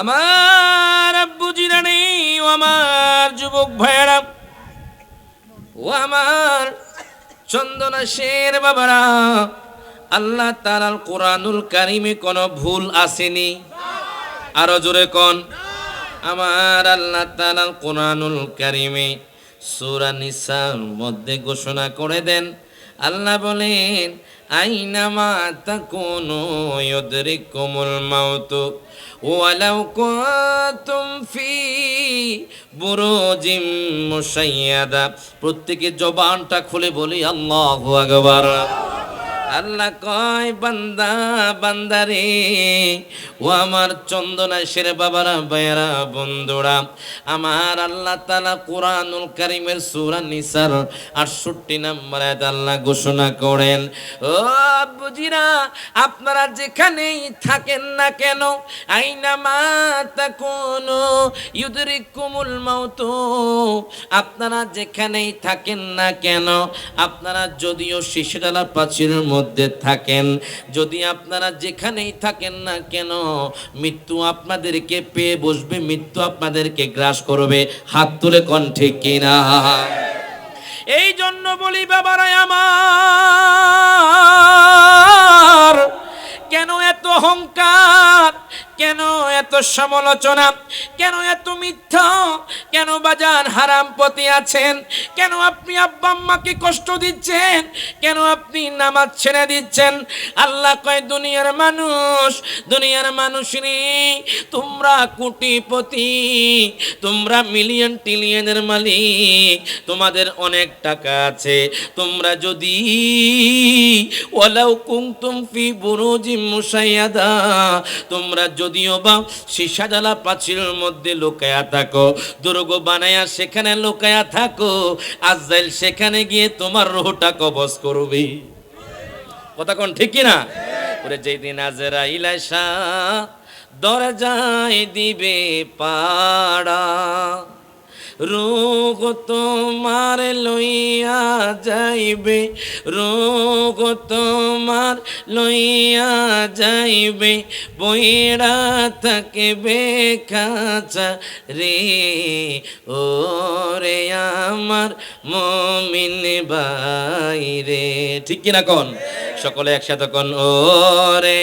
আমার আব্বু জিরানি ও আমার যুবক ভাইয়েরা ও আমার চন্দনা শের বাবারা, আল্লাহ তালাল কোরআনুল কারিমে কোনো ভুল আসেনি। আরও জোরে কন? আমার আল্লাহ তালাল কোরআনুল কারিমে সূরা নিসার মধ্যে ঘোষণা করে দেন আল্লাহ বলেন আইনামা তাকুনু ইউদরিকুমুল মাউত, ওয়ালাউ কুনতুম ফি বুরুজিম মুশাইয়াদা। প্রত্যেকে জবানটা খুলে বলি, আল্লাহু আকবার। আল্লাহ কয়, বান্দা, বান্দারে, ও আমার চন্দনা সেরে বাবারা, ভাইয়ারা, বন্ধুরা, আমার আল্লাহ তালা কোরআনুল কারিমের সুরা নিসার আটষট্টি নম্বর আল্লাহ ঘোষণা করেন, ও বুঝিরা আপনারা যেখানেই থাকেন না কেন, আইনা মা তাকুনু ইউদরিকুমুল মাউত, আপনারা যেখানেই থাকেন না কেন, আপনারা যদিও শিশুডালা প্রাচীরের মধ্যে থাকেন। যদি আপনারা যেখানেই থাকেন না কেন, মৃত্যু আপনাদেরকে পেয়ে বসবে, মৃত্যু আপনাদেরকে গ্রাস করবে। হাত তুলে কণ্ঠে কিনা? এই জন্য বলি, বাবারাই আমার, কেন এত অহংকার? কেন এত সমালোচনা? কেন এত মিথ্যা? কেন বাজান হারাম পথে আছেন? কেন আপনি আব্বা আম্মাকে কষ্ট দিচ্ছেন? কেন আপনি নামাজ ছেড়ে দিচ্ছেন? আল্লাহ কয়, দুনিয়ার মানুষ দুনিয়ার মানুষ রে তোমরা কোটিপতি, তোমরা মিলিয়ন টিলিয়নের মালিক, তোমাদের অনেক টাকা আছে। তোমরা যদি ওয়ালাউ কুনতুম ফি বুরুজিম মুসাইয়াদা তোমরা যদিও বা সীসা জ্বালা প্রাচীরের মধ্যে লোকায়া থাকো, দুর্গ বানায়া সেখানে লোকায়া থাকো আজাইল সেখানে গিয়ে তোমার রোহটা কবজ করবে। কথা কোন ঠিক কিনা? ওরে যেই দিন আজরাইল আইসা, দরজায় দিবে পাড়া। রোগ তোমার লইয়া যাইবে, রোগ তোমার লইয়া যাইবে, বইরা থাকবে কাঁচা রে। ও রে আমার মমিন বাইরে ঠিক কিনা কোন? সকলে একসাথে কোন ও রে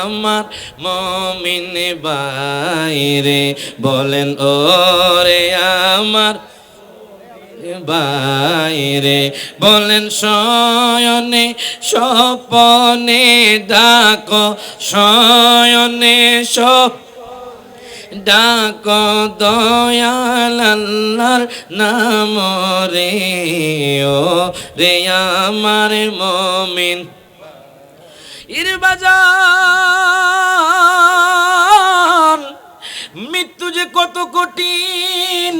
আমার মমিন বাইরে বলেন ও রে আমার বাইরে বলেন, শয়নে স্বপনে ডাক, শয়নে সপ ডাক দয়াল আল্লাহর নাম রে ও রে আমার মমিন ইর বাজার। মৃত্যু যে কত কঠিন।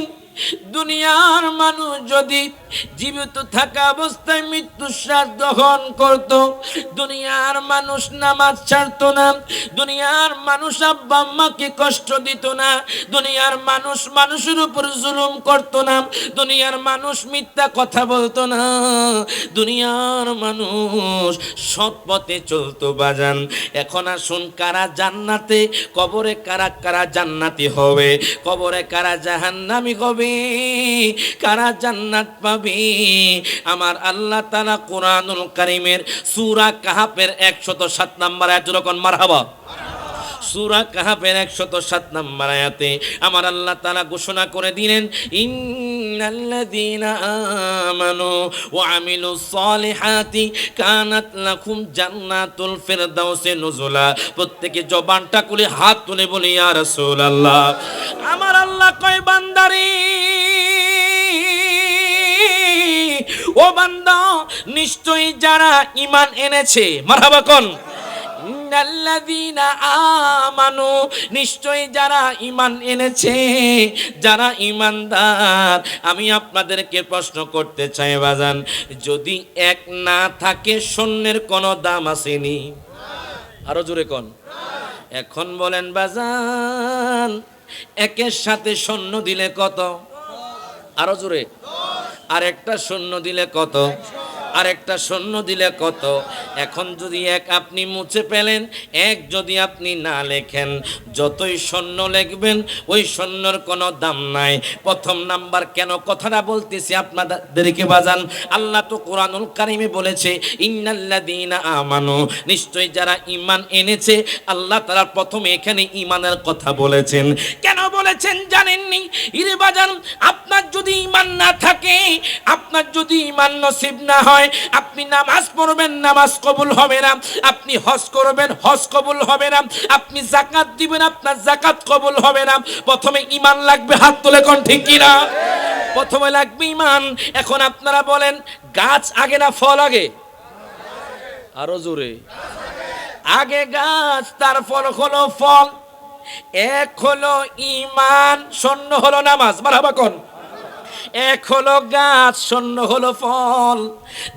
দুনিয়ার মানুষ যদি জীবিত থাকা অবস্থায় মৃত্যু শ্বাস দহন করত। দুনিয়ার মানুষ নামাজ ছাড়তো না। দুনিয়ার মানুষ আব্বা আম্মাকে কষ্ট দিত না। দুনিয়ার মানুষ মানুষের উপর জুলুম করত না। দুনিয়ার মানুষ মিথ্যা কথা বলতো না। দুনিয়ার মানুষ সৎ পথে চলতো বাজান। এখন আসুন, কারা জান্নাতে? কবরে কারা কারা জান্নাতি হবে? কবরে কারা জাহান্নামি হবে? কারা জান্নাত পাবে? আমার আল্লাহ তালা কোরআনুল কারিমের সুরা কাহাপের একশত সাত নাম্বার এক যখন মারহাবা। সুরা কাহাপের একশত সাত নাম্বার আয়াতে আমার আল্লাহ তালা ঘোষণা করে দিলেন, ইন্নাল্লাযীনা আমানু ওয়া আমিলুস কানাত লাকুম জান্নাতুল ফিরদাউসে নুজুলা। প্রত্যেকে জবানটা খুলে হাত তুলে বলি, ইয়া রাসূলুল্লাহ। আমার আল্লাহ কয়, বান্দারে বান্দা নিশ্চয়ই যারা ইমান এনেছে। মারহাবা কোন? আমানু, নিশ্চয়ই যারা ঈমান এনেছে, যারা ঈমানদার। আমি আপনাদেরকে প্রশ্ন করতে চাই, বাজান, যদি এক না থাকে, শূন্যের কোনো দাম আসেনি। আরও জোরে কোন? এখন বলেন, বাজান, একের সাথে শূন্য দিলে কত? আরও জোরে। আর একটা শূন্য দিলে কত? আর একটা শূন্য দিলে কত? এখন যদি এক আপনি মুছে পেলেন এক যদি আপনি না লেখেন, যতই শূন্য লিখবেন, ওই শূন্যর কোনো দাম নাই। প্রথম নাম্বার কেন কথাটা বলতেছি আপনাদেরকে বাজান? আল্লাহ তো কোরআনুল কারিমে বলেছে, ইন্নাল্লাযীনা আমানু। নিশ্চয়ই যারা ঈমান এনেছে, আল্লাহ তারা প্রথমে এখানে ঈমানের কথা বলেছেন। কেন বলেছেন জানেননি? ইরে বাজান, আপনার যদি ইমান না থাকে, আপনার যদি ঈমান নসিব না হয় আপনি নামাজ পড়বেন, নামাজ কবুল হবে না। আপনি হজ করবেন, হজ কবুল হবে না। আপনি জাকাত দিবেন, আপনার জাকাত কবুল হবে না। প্রথমে ঈমান লাগবে, হাত তুলে কোন ঠিক কিনা? প্রথমে লাগবে ঈমান। এখন আপনারা বলেন, গাছ আগে না ফল আগে? আরও জোরে। আগে গাছ তার ফল হলো ফল। এক হলো ইমান শূন্য হলো নামাজ। মারাবা কোন? এক হলো গাছ, শূন্য হলো ফল।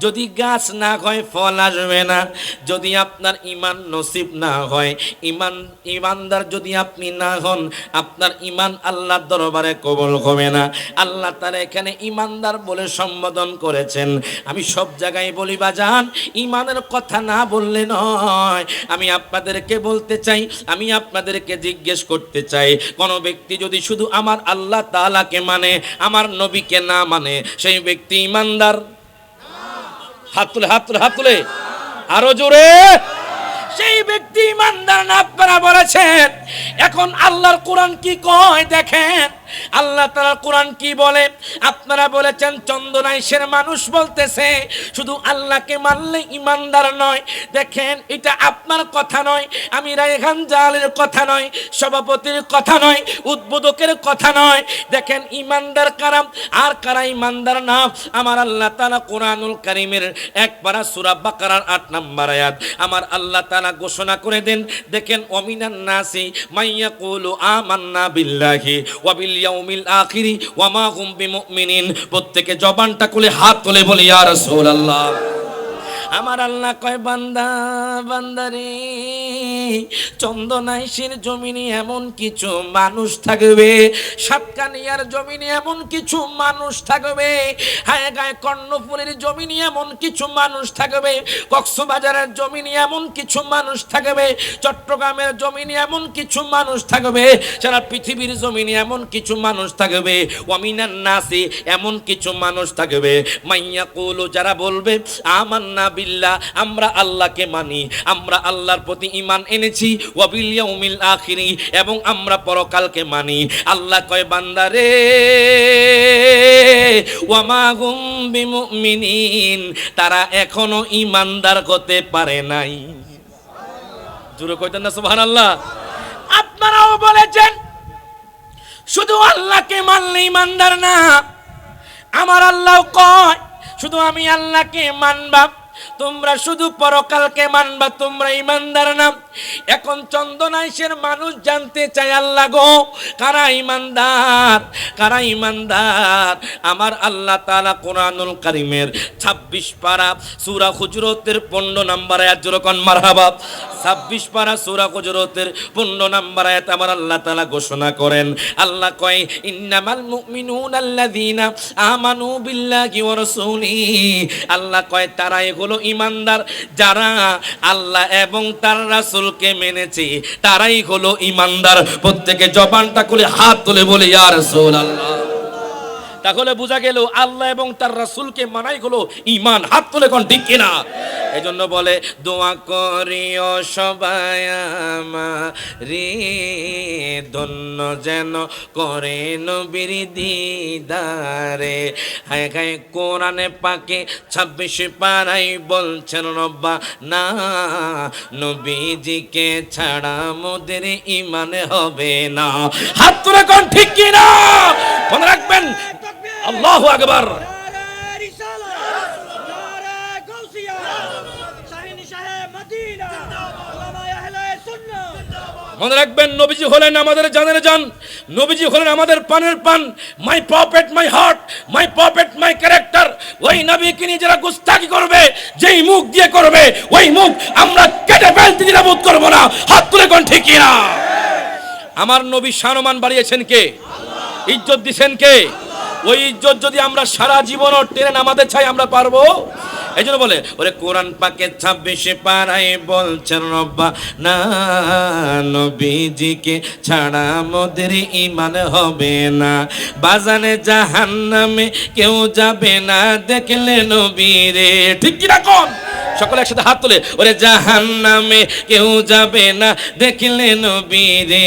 যদি গাছ না হয়, ফল আসবে না। যদি আপনার ইমান নসিব না হয়, ইমান, ইমানদার যদি আপনি না হন, আপনার ইমান আল্লাহর দরবারে কবল হবে না। আল্লাহ তার এখানে ইমানদার বলে সম্বোধন করেছেন। আমি সব জায়গায় বলি, বাজান, ইমানের কথা না বললে নয়। আমি আপনাদেরকে বলতে চাই, আমি আপনাদেরকে জিজ্ঞেস করতে চাই। কোন ব্যক্তি যদি শুধু আমার আল্লাহ তাআলাকে মানে আমার নবীকে না মানে সেই ব্যক্তি ইমানদার? হাত তুলে হাত তুলে হাত তুলে। আরও জোরে। সেই ব্যক্তি ইমানদার না আপনারা বলেছেন। এখন আল্লাহর কোরআন কি কয় দেখেন? আল্লাহ তাআলা কোরআন কি বলে? আপনারা বলেছেন, চন্দনাইশের মানুষ বলতেছে, শুধু আল্লাহকে মানলে ইমানদার নয়। দেখেন, এটা আপনার কথা নয়, আমি রায়হান জালের কথা নয়, সভাপতির কথা নয়, উদ্বোধকের কথা নয়। দেখেন, ইমানদার কারাম, আর কারা ইমানদার না? আমার আল্লাহ তাআলা কোরআনুল করিমের এক পারা সূরা বাকারার 8 নম্বর আয়াত। আমার আল্লাহ তাআলা ঘোষণা করে দেন, দেখেন অমিনান নাসি মাইয়াকুলু আমান্না বিল্লাহি ওয়া বিল ইয়াউমিল আখিরি ওয়া মা হুম বিমুমিনিন। প্রত্যেকে জবানটা খুলে হাত তুলে বলি ইয়া রাসূলুল্লাহ। আমার আল্লাহ কয়, বান্দা, বান্দারে চন্দনাইশের জমিনে এমন কিছু মানুষ থাকবে, সাতকানিয়ার জমিনে এমন কিছু মানুষ থাকবে হায় গায়ে কর্ণফুলের জমিনে এমন কিছু মানুষ থাকবে, কক্সবাজারের জমিনে এমন কিছু মানুষ থাকবে, চট্টগ্রামের জমিনে এমন কিছু মানুষ থাকবে, সারা পৃথিবীর জমিনে এমন কিছু মানুষ থাকবে ওয়ামিনান নাসি এমন কিছু মানুষ থাকবে। মাইয়া কুলু যারা বলবে, আমান্না বিল্লাহ আমরা আল্লাহকে মানি, আমরা আল্লাহর প্রতি ইমান এনেছি, ওয়াবিল ইয়াউমিল আখিরি, এবং আমরা পরকালকে মানি। আল্লাহ কয় বান্দারে ওয়ামা হুম বিমুমিনিন, তারা এখনও ইমানদার হতে পারে নাই। জুরে কইতেন না, সুবহানাল্লাহ। আপনারাও বলেছেন, শুধু আল্লাহকে মানলে ইমানদার না। আমার আল্লাহ কয়, শুধু আমি আল্লাহকে মানবা তোমরা শুধু পরকালকে মানবা তোমরা ইমানদার না। এখন চন্দনাইশের মানুষ জানতে চায় আল্লাহ গো, কারা ইমানদার কারা ইমানদার আমার আল্লাহ তালা কোরআনুল কারিমের 26 পারা সূরা হুজুরাতের 15 নম্বর আয়াত যেরকম মারহাবা। 26 পারা সূরা হুজুরাতের 15 নম্বর আয়াত আমার আল্লাহ তালা ঘোষণা করেন। আল্লাহ কয়, ইন্নামাল মুমিনুনা আল্লাযীনা আমানু বিল্লাহি ওয়া রাসূলিহি আল্লাহ কয় তারাই হলো ইমানদার যারা আল্লাহ এবং তার রাসূলকে মেনেছে তারাই হলো ইমানদার। প্রত্যেকে জবানটা খুলে হাত তুলে বলে ইয়া রাসূলুল্লাহ। তাহলে বোঝা গেল আল্লাহ এবং তার রাসূলকে মানাই হলো ঈমান। হাত তুলে কোন ঠিক কিনা? এই জন্য বলে, দোয়া করিও সবাই রে ধন্য যেন করে নবীর দিদারে। হায় হায়, কোরআনে পাকে ছাব্বিশে পাড়াই বলছেন, রব্বা, না, নবীজিকে ছাড়া মোদের ইমানে হবে না। হাত তুলে কোন ঠিক কিনা? মনে রাখবেন, আল্লাহ আকবার। মনে রাখবেন, নবীজি হলেন আমাদের জানের যান নবীজি হলেন আমাদের পানের পান my puppet my heart my puppet my character ওই নবীকে নিয়ে যারা গুস্তাকি করবে, যেই মুখ দিয়ে করবে, ওই মুখ আমরা কেটে ফেলতে নিরাপদ করব না। হাত তুলে কোন ঠিকই না। আমার নবী সানমান বাড়িয়েছেন কে? ইজ্জত দিছেন কে? ওই ইজ্জত যদি আমরা সারা জীবন টেনে নামাতে চাই, আমরা পারব? এই জন্য বলে, ওরে কোরআন পাকে ছাব্বিশে পাড়ায় বলছেন, রব্বা, না নবীজিকে ছাড়া মোদের ইমান হবে না। বাজানে জাহান নামে কেউ যাবে না, দেখলে নবীরে। ঠিক কি রাখুন সকলে একসাথে হাত তোলে, ওরে জাহান নামে কেউ যাবে না। দেখলে নবীরে,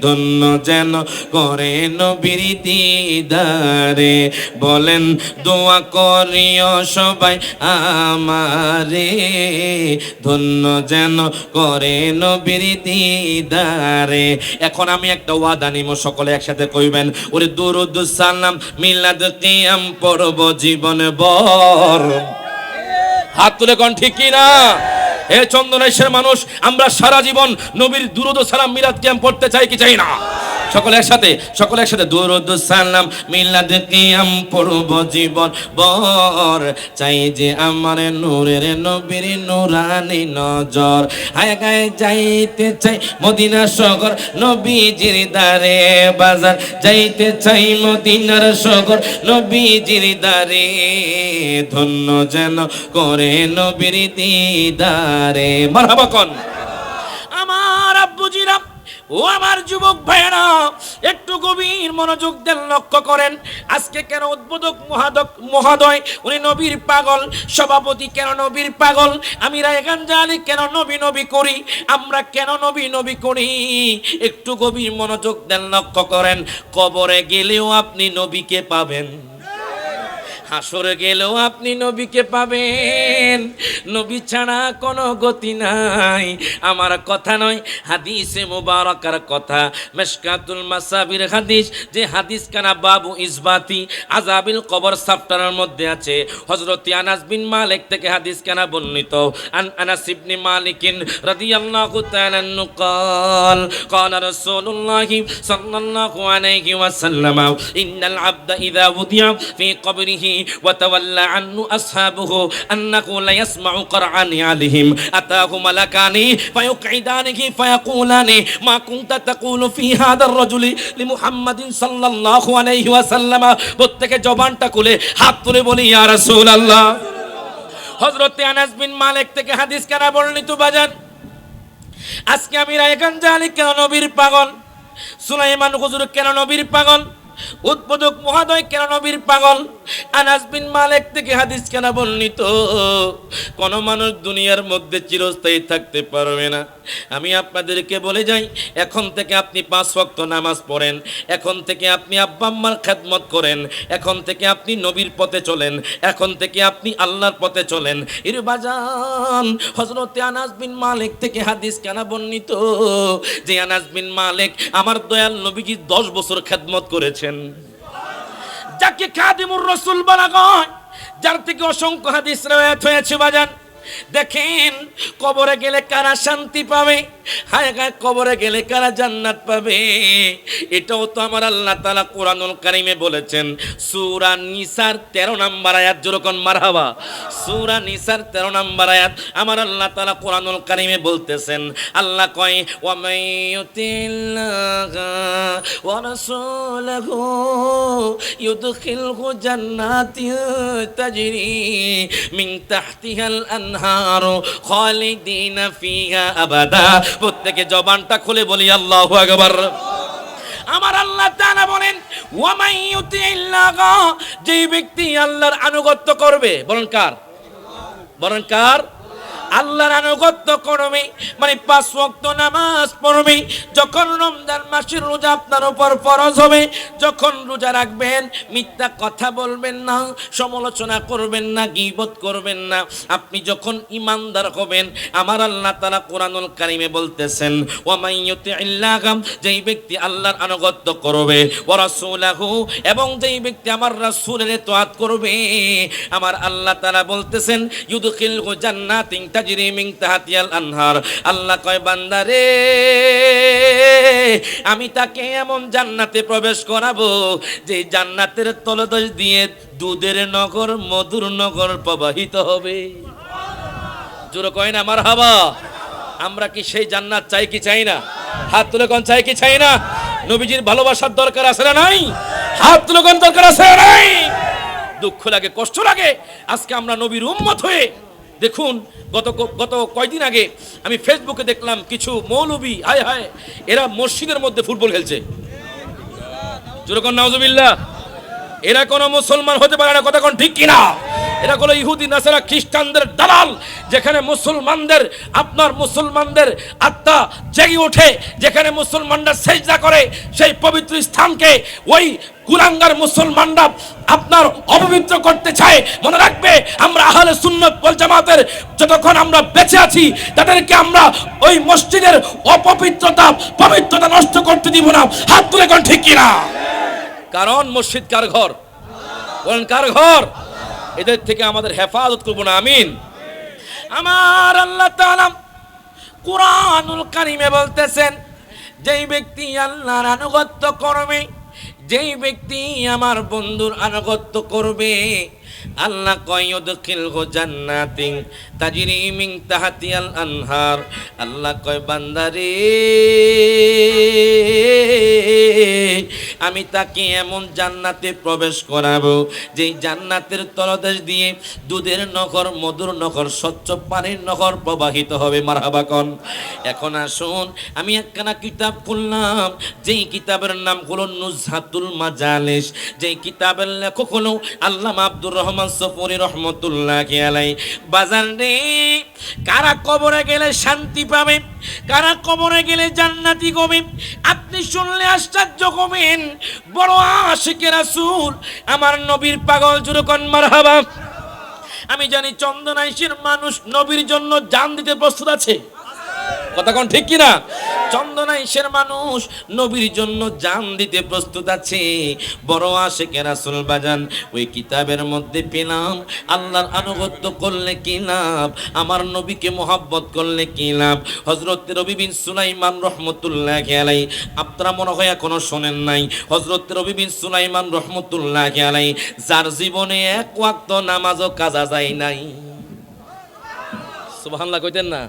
ধন্য যেন করে নবীর দিদারে। বলেন, দোয়া করিও সবাই আমারে। ধন্য যেন করে নবীর দিদারে। এখন আমি একটা ওয়াদা নিব, সকলে একসাথে কইবেন, ওরে দুরুদ সালাম, মিলাদ কিয়াম পড়ব, জীবন বর হাত তুলে কন ঠিক কি না হে চন্দনেশের মানুষ, আমরা সারা জীবন নবীর দুরুদ সালাম মিলাদ ক্যাম্প পড়তে চাই কি চাই না? সকলে একসাথে সকলে একসাথে দুরুদ সালাম, মিলাদ কিয়াম পড়ব জীবন বর চাই যে আমার নূরের নবীর নুরানি নজর। হায় গায়ে যাইতে চাই মদিনা শহর নবীজির দারে বাজার। যাইতে চাই মদিনার শহর নবীজির দারে ধন্য যেন করে নবীর দিদারে। মারহাবা কোন। ও আমার যুবক ভাইয়েরা, একটু গভীর মনোযোগ দেন লক্ষ্য করেন। আজকে কেন উদ্বোধক মহাদক মহাদয়, উনি নবীর পাগল, সভাপতি কেন নবীর পাগল? আমি রায়গান জানি কেন নবী নবী করি, আমরা কেন নবী নবী করি? একটু গভীর মনোযোগ দেন লক্ষ্য করেন, কবরে গেলেও আপনি নবীকে পাবেন। হাসরে গেলেও আপনি নবীকে পাবেন নবী ছাড়া কোনো গতি নাই আমার কথা নয় হাদিসে মুবারকার কথা মেশকাতুল মাসাবির হাদিস যে হাদিস কানা বাবু ইসবাতি আজাবিল কবর সাপ্টারের মধ্যে আছে হযরত আনাস বিন মালিক থেকে হাদিস কানা বর্ণিত আন আনাস ইবনে মালিকিন রাদিয়াল্লাহু তাআলা আনহু قال قال رسول الله صلى الله عليه وسلم إن العبد إذا وضع في قبره وتولى عنه أصحابه أنه لا يسمع قرعان عليهم أتاه ملكان فيقعدانه فيقولان ما كنت تقول في هذا الرجل لمحمد صلى الله عليه وسلم প্রত্যেকে জবানটা খুলে হাত তুলে বলি ইয়া রাসূলুল্লাহ হযরত আনাস বিন মালিক থেকে হাদিস কারা বর্ণিত বাজান আজকে আমি রায়গান জানি কেন নবীর পাগল সুলাইমান হুজুর কেন নবীর পাগল উদ্বোধক মহাদয় কেন নবীর পাগল। আনাস বিন মালিক থেকে হাদিস কেন বর্ণিত। কোন মানুষ দুনিয়ার মধ্যে চিরস্থায়ী থাকতে পারবে না। আমি আপনাদেরকে বলে যাই, এখন থেকে আপনি পাঁচ ওয়াক্ত নামাজ পড়েন, এখন থেকে আপনি আব্বা আম্মার খেদমত করেন, এখন থেকে আপনি নবীর পথে চলেন, এখন থেকে আপনি আল্লাহর পথে চলেন। এর বাজান হজরতে আনাস বিন মালিক থেকে হাদিস কেনা বর্ণিত? যে আনাস বিন মালিক আমার দয়াল নবীজি দশ বছর খেদমত করেছেন। যাকে খাদিমুর রসুল বলা হয়, যার থেকে অসংখ্য হাদিস রয়েছে বাজান। দেখেন কবরে গেলে কারা শান্তি পাবে? হায় হায়, কবরে গেলে কারা জান্নাত পাবে? এটাও তো আমার আল্লাহ তালা কোরআনুল কারিমে বলেছেন। সুরা নিসার তেরো নাম্বার আয়াত যেরকম মারহাবা? সুরা নিসার তেরো নাম্বার আয়াত আমার আল্লাহ তালা কোরআনুল কারিমে বলতেছেন। আল্লাহ কয় ওয়ামাইয়ুতিল্লাহা জান্নাতিন তাজরি মিন তাহতিহাল আনহারু খালিদিনা ফিহা আবাদা। প্রত্যেকে জবানটা খুলে বলি, আল্লাহ আকবার। আমার আল্লাহ তাআলা বলেন যে ব্যক্তি আল্লাহর আনুগত্য করবে, বলেন কার? বলেন কার? আল্লাহর আনুগত্য করবে মানে পাঁচ ওয়াক্ত নামাজ পড়বে যখন রমজান মাসের রোজা আপনার উপর ফরজ হবে, যখন রোজা রাখবেন, মিথ্যা কথা বলবেন না, সমালোচনা করবেন না, গীবত করবেন না। আপনি যখন ইমানদার হবেন, আমার আল্লাহ তাআলা কোরআনুল কারিমে বলতেছেন ওয়ামাইয়ুতি ইল্লাহাম যেই ব্যক্তি আল্লাহর আনুগত্য করবে, ওয়া রাসূলাহু এবং যেই ব্যক্তি আমার রাসূলের তোয়াত করবে, আমার আল্লাহ তাআলা বলতেছেন, ইউদখিলহু জান্নাতিন তাহতিয়াল আনহার। আল্লাহ কয় বান্দারে আমি তাকে এমন জান্নাতে প্রবেশ করাবো যে জান্নাতের তলদেশ দিয়ে দুধের নগর, মধুর নগর প্রবাহিত হবে। জোরে কয় না আমার হাবা আমরা কি সেই জান্নাত চাই কি চাই না? হাত তুলে কোন চাই কি চাই না? নবীজির ভালোবাসার দরকার আছে না নাই? হাত তুলে কোন দরকার আছে নাই? দুঃখ লাগে, কষ্ট লাগে। আজকে আমরা নবীর উম্মত হয়ে দেখুন, গত গত কয়দিন আগে আমি ফেসবুকে দেখলাম কিছু মৌলবি, হায় হায়, এরা মসজিদের মধ্যে ফুটবল খেলছে। যেরকম নাজবিল্লা এরা কোনো মুসলমান হতে পারে না, কথা কোন ঠিক কিনা? এরা কোনো ইহুদি, নাসারা, খ্রিস্টানদের দালাল, যেখানে মুসলমানদের, আপনার মুসলমানদের আত্মা জেগে ওঠে, যেখানে মুসলমানরা সেজদা করে, সেই পবিত্র স্থানকে ওই কুলাঙ্গার মুসলমানরা আপনার অপবিত্র করতে চায়। মনে রাখবে, আমরা আহলে সুন্নত ওয়াল জামাতের যতক্ষণ আমরা বেঁচে আছি, তাদেরকে আমরা ওই মসজিদের অপবিত্রতা, পবিত্রতা নষ্ট করতে দিব না। হাত তুলে কোন ঠিক কিনা? কারণ মসজিদ কার ঘর? বলেন, কার ঘর? এদের থেকে আমাদের হেফাজত করব না, আমিন। আমার আল্লাহ কোরআনুল কারিমে বলতেছেন, যেই ব্যক্তি আল্লাহর আনুগত্য করবে, যেই ব্যক্তি আমার বন্ধুর আনুগত্য করবে, আল্লাহ কয় দক্ষিণ গো জান্নাতিন তাজরি তাহাতিয়াল আনহার। আল্লাহ কয়, বান্দারে, আমি তাকে এমন জান্নাতে প্রবেশ করাবো, যেই জান্নাতের তলদেশ দিয়ে দুধের নগর মধুর নগর স্বচ্ছ পানির নগর প্রবাহিত হবে। মারহাবাকন এখন আসুন, আমি একখানা কিতাব খুললাম, যেই কিতাবের নাম হলো নুজহাতুল মাজালিস যেই কিতাবের লেখক হলো আল্লামা আব্দুর রহমান সফরি রহমতুল্লাহ আলাই বাজার রে কারা কবরে গেলে শান্তি পাবে? কারা কবরে গেলে জান্নাতি কবে আপনি শুনলে আশ্চর্য কবেন বড় আশিকে রাসূল, আমার নবীর পাগল জুরকন মারহাবা। আমি জানি চন্দনাইশের মানুষ নবীর জন্য জান দিতে প্রস্তুত আছে। কথা কোন ঠিক কিনা? চন্দনাইশের মানুষ নবীর জন্য জান দিতে প্রস্তুত আছে। বড় আসে কেরাসুল বাজান, ওই কিতাবের মধ্যে পেলাম, আল্লাহর আনুগত্য করলে কি লাভ? আমার নবীকে মোহাব্বত করলে কি লাভ? হজরত রবি বিন সুলাইমান রহমতুল্লাহ আলাই আপনারা মনে হয় এখনও শোনেন নাই। হজরত রবি বিন সুলাইমান রহমতুল্লাহ আলাই যার জীবনে এক ওয়াক্ত নামাজও কাজা যায় নাই। সুবহানাল্লাহ কইতেন না?